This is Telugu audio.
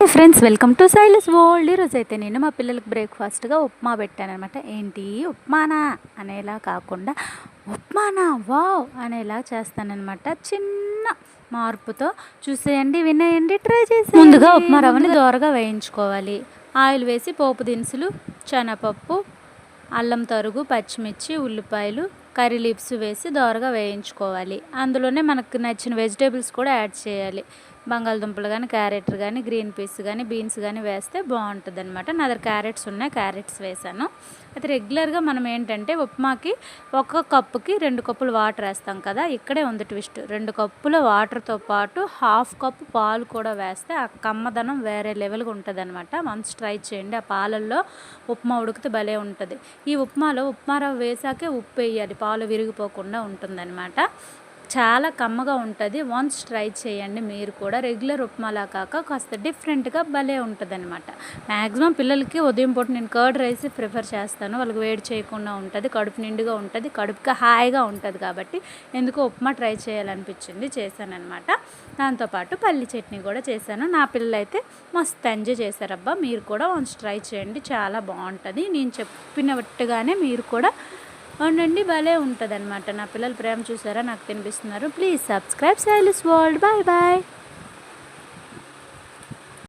Friends welcome to Silas world ఈరోజు అయితే నేను మా పిల్లలకి బ్రేక్ఫాస్ట్గా ఉప్మా పెట్టాను అనమాట ఏంటి? ఉప్మానా? అనేలా కాకుండా ఉప్మానా? వావ్! అనేలా చేస్తానన్నమాట. చిన్న మార్పుతో చూసేయండి వినేయండి ట్రై చేసి ముందుగా ఉప్మా రవ్వని దోరగా వేయించుకోవాలి. ఆయిల్ వేసి పోపు దినుసులు శనగపప్పు అల్లం తరుగు పచ్చిమిర్చి ఉల్లిపాయలు కర్రీ లీవ్స్ వేసి దోరగా వేయించుకోవాలి. అందులోనే మనకు నచ్చిన వెజిటేబుల్స్ కూడా యాడ్ చేయాలి. బంగాళదుంపలు కానీ క్యారెట్ కానీ గ్రీన్ పీస్ కానీ బీన్స్ కానీ వేస్తే బాగుంటుంది అనమాట నా దగ్గర క్యారెట్స్ ఉన్నాయి క్యారెట్స్ వేసాను. అయితే రెగ్యులర్గా మనం ఏంటంటే ఉప్మాకి ఒక కప్పుకి రెండు కప్పులు వాటర్ వేస్తాం కదా ఇక్కడే ఉంది ట్విస్ట్. రెండు కప్పుల వాటర్తో పాటు హాఫ్ కప్పు పాలు కూడా వేస్తే ఆ కమ్మదనం వేరే లెవెల్గా ఉంటుంది అనమాట మంచి ట్రై చేయండి ఆ పాలల్లో ఉప్మా ఉడికితే భలే ఉంటుంది. ఈ ఉప్మాలో ఉప్మా రవ్వ వేసాకే ఉప్పు వేయాలి. పాలు విరిగిపోకుండా ఉంటుందన్నమాట. చాలా కమ్మగా ఉంటుంది. వన్స్ ట్రై చేయండి మీరు కూడా. రెగ్యులర్ ఉప్మాలా కాక కాస్త డిఫరెంట్గా భలే ఉంటుంది అనమాట మ్యాక్సిమం పిల్లలకి ఉదయం పూట నేను కర్డ్ రైస్ ప్రిఫర్ చేస్తాను. వాళ్ళకి వేడి చేయకుండా ఉంటుంది కడుపు నిండుగా ఉంటుంది కడుపుకి హాయిగా ఉంటుంది కాబట్టి ఎందుకో ఉప్మా ట్రై చేయాలనిపించింది చేశానమాట దాంతోపాటు పల్లి చట్నీ కూడా చేశాను. నా పిల్లలు అయితే మస్తు ఎంజాయ్ చేశారబ్బా. మీరు కూడా వన్స్ ట్రై చేయండి. చాలా బాగుంటుంది. నేను చెప్పినట్టుగానే మీరు కూడా అవునండి భలే ఉంటుంది అనమాట నా పిల్లలు ప్రేమ చూసారా? నాకు తినిపిస్తున్నారు. Please subscribe Silas world. Bye bye.